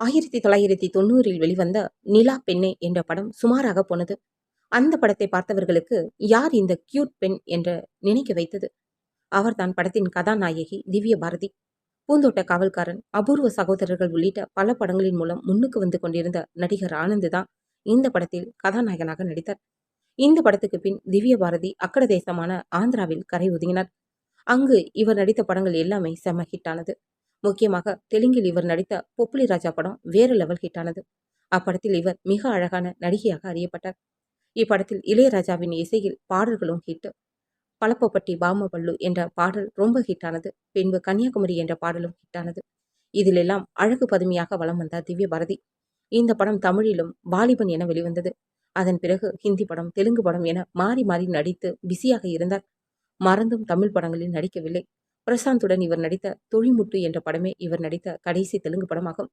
ஆயிரத்தி தொள்ளாயிரத்தி தொண்ணூறில் வெளிவந்த நிலா பெண்ணே என்ற படம் சுமாராக போனது. அந்த படத்தை பார்த்தவர்களுக்கு யார் இந்த கியூட் பெண் என்று நினைக்க வைத்தது. அவர்தான் படத்தின் கதாநாயகி திவ்ய பாரதி பூந்தோட்ட காவல்காரன் அபூர்வ சகோதரர்கள் உள்ளிட்ட பல படங்களின் மூலம் முன்னுக்கு வந்து கொண்டிருந்த நடிகர் ஆனந்த் தான் இந்த படத்தில் கதாநாயகனாக நடித்தார். இந்த படத்துக்கு பின் திவ்ய பாரதி அக்கட தேசமான ஆந்திராவில் கரை ஒதுங்கினார். அங்கு இவர் நடித்த படங்கள் எல்லாமே செம்ம ஹிட்டானது முக்கியமாக தெலுங்கில் இவர் நடித்த பொப்புலி ராஜா படம் வேறு லெவல் ஹிட்டானது அப்படத்தில் இவர் மிக அழகான நடிகையாக அறியப்பட்டார். இப்படத்தில் இளையராஜாவின் இசையில் பாடல்களும் ஹிட் பழப்பப்பட்டி பாமபல்லு என்ற பாடல் ரொம்ப ஹிட்டானது பின்பு கன்னியாகுமரி என்ற பாடலும் ஹிட்டானது இதிலெல்லாம் அழகு பதுமையாக வலம் வந்தார் திவ்ய பாரதி. இந்த படம் தமிழிலும் வாலிபன் என வெளிவந்தது. அதன் பிறகு ஹிந்தி படம் தெலுங்கு படம் என மாறி மாறி நடித்து பிஸியாக இருந்தார். மறந்தும் தமிழ் படங்களில் நடிக்கவில்லை. பிரசாந்துடன் இவர் நடித்த தொழிமுட்டு என்ற படமே இவர் நடித்த கடைசி தெலுங்கு படமாகும்.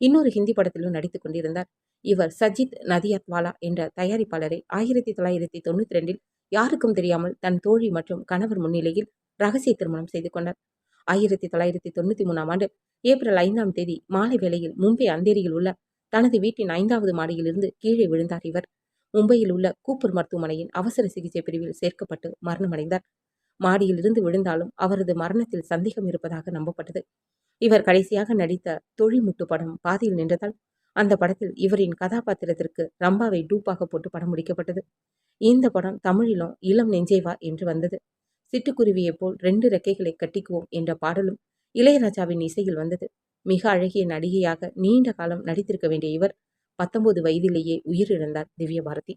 இன்னொரு ஹிந்தி படத்திலும் நடித்துக் கொண்டிருந்தார். இவர் சஜித் நதியாத்வாலா என்ற தயாரிப்பாளரை ஆயிரத்தி தொள்ளாயிரத்தி தொண்ணூத்தி ரெண்டில் யாருக்கும் தெரியாமல் தன் தோழி மற்றும் கணவர் முன்னிலையில் ரகசிய திருமணம் செய்து கொண்டார். ஆயிரத்தி தொள்ளாயிரத்தி தொண்ணூத்தி மூணாம் ஆண்டு ஏப்ரல் ஐந்தாம் தேதி மாலை வேளையில் மும்பை அந்தேரியில் உள்ள தனது வீட்டின் ஐந்தாவது மாடியிலிருந்து கீழே விழுந்தார் இவர். மும்பையில் உள்ள கூப்பர் மருத்துவமனையின் அவசர சிகிச்சை பிரிவில் சேர்க்கப்பட்டு மரணமடைந்தார். மாடியில் இருந்து விழுந்தாலும் அவரது மரணத்தில் சந்தேகம் இருப்பதாக நம்பப்பட்டது. இவர் கடைசியாக நடித்த தொழில்முட்டு படம் பாதியில் நின்றதால் அந்த படத்தில் இவரின் கதாபாத்திரத்திற்கு ரம்பாவை டூப்பாக போட்டு படம் முடிக்கப்பட்டது. இந்த படம் தமிழிலும் இளம் நெஞ்சேவா என்று வந்தது. சிட்டுக்குருவியைப் போல் ரெண்டு ரெக்கைகளை கட்டிக்குவோம் என்ற பாடலும் இளையராஜாவின் இசையில் வந்தது. மிக அழகிய நடிகையாக நீண்ட காலம் நடித்திருக்க வேண்டிய இவர் பத்தொன்பது வயதிலேயே உயிரிழந்தார் திவ்ய பாரதி